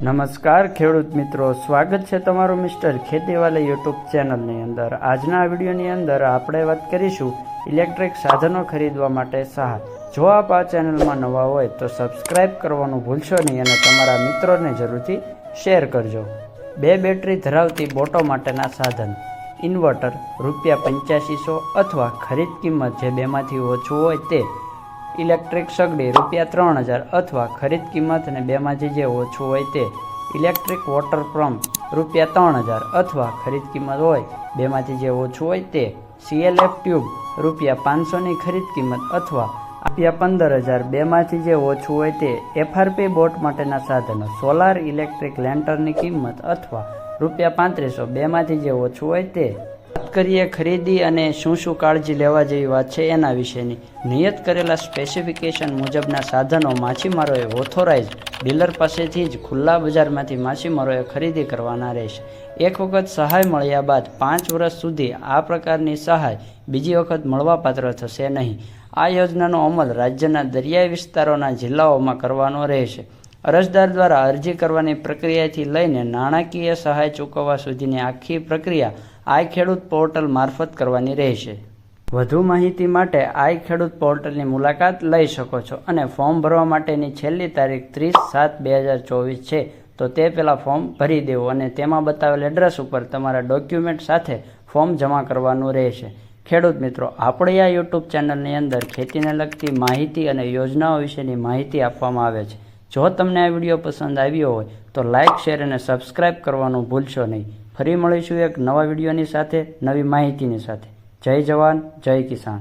નમસ્કાર, ખેડૂત મિત્રો. સ્વાગત છે તમારું મિસ્ટર ખેતીવાલા યુટ્યુબ ચેનલની અંદર. આજના વિડીયોની અંદર આપણે વાત કરીશું ઇલેક્ટ્રિક સાધનો ખરીદવા માટે સહાય. જો આપ આ ચેનલમાં નવા હોય તો સબસ્ક્રાઇબ કરવાનું ભૂલશો નહીં અને તમારા મિત્રોને જરૂરથી શેર કરજો. બે બેટરી ધરાવતી બોટો માટેના સાધન. ઇન્વર્ટર રૂપિયા પંચ્યાસીસો અથવા ખરીદ કિંમત જે બેમાંથી ઓછું હોય તે ઇલેક્ટ્રિક સગડી રૂપિયા ત્રણ હજાર અથવા ખરીદ કિંમત અને બેમાંથી જે ઓછું હોય તે ઇલેક્ટ્રિક વોટર પંપ રૂપિયા ત્રણ હજાર અથવા ખરીદ કિંમત હોય બેમાંથી જે ઓછું હોય તે સીએલએફ ટ્યુબ રૂપિયા પાંચસોની ખરીદ કિંમત અથવા રૂપિયા પંદર હજાર બેમાંથી જે ઓછું હોય તે એફઆરપી બોટ માટેના સાધનો, સોલાર ઇલેક્ટ્રિક લેન્ટરની કિંમત અથવા રૂપિયા પાંત્રીસો બેમાંથી જે ઓછું હોય તે કરીએ, ખરીદી અને શું શું કાળજી લેવા જેવી વાત છે એના વિશેની. નિયત કરેલા સ્પેસિફિકેશન મુજબના સાધનો માછીમારોએ ઓથોરાઇઝ ડીલર પાસેથી જ ખુલ્લા બજારમાંથી માછીમારોએ ખરીદી કરવાના રહેશે. એક વખત સહાય મળ્યા બાદ પાંચ વર્ષ સુધી આ પ્રકારની સહાય બીજી વખત મળવાપાત્ર થશે નહીં. આ યોજનાનો અમલ રાજ્યના દરિયાઈ વિસ્તારોના જિલ્લાઓમાં કરવાનો રહેશે. અરજદાર દ્વારા અરજી કરવાની પ્રક્રિયાથી લઈને નાણાકીય સહાય ચૂકવવા સુધીની આખી પ્રક્રિયા આઈ ખેડૂત પોર્ટલ મારફત કરવાની રહેશે. વધુ માહિતી માટે આઈ ખેડૂત પોર્ટલની મુલાકાત લઈ શકો છો અને ફોર્મ ભરવા માટેની છેલ્લી તારીખ ત્રીસ સાત બે હજાર ચોવીસ છે. તો તે પહેલાં ફોર્મ ભરી દેવું અને તેમાં બતાવેલ એડ્રેસ ઉપર તમારા ડોક્યુમેન્ટ સાથે ફોર્મ જમા કરવાનું રહેશે. ખેડૂત મિત્રો, આપણી આ યુટ્યુબ ચેનલની અંદર ખેતીને લગતી માહિતી અને યોજનાઓ વિશેની માહિતી આપવામાં આવે છે. જો તમને આ વીડિયો પસંદ આવ્યો હોય, તો લાઇક શેર અને સબસ્ક્રાઇબ કરવાનું ભૂલશો નહીં. ફરી મળીશું એક નવા વિડીયોની સાથે, નવી માહિતીની સાથે. જય જવાન, જય કિસાન.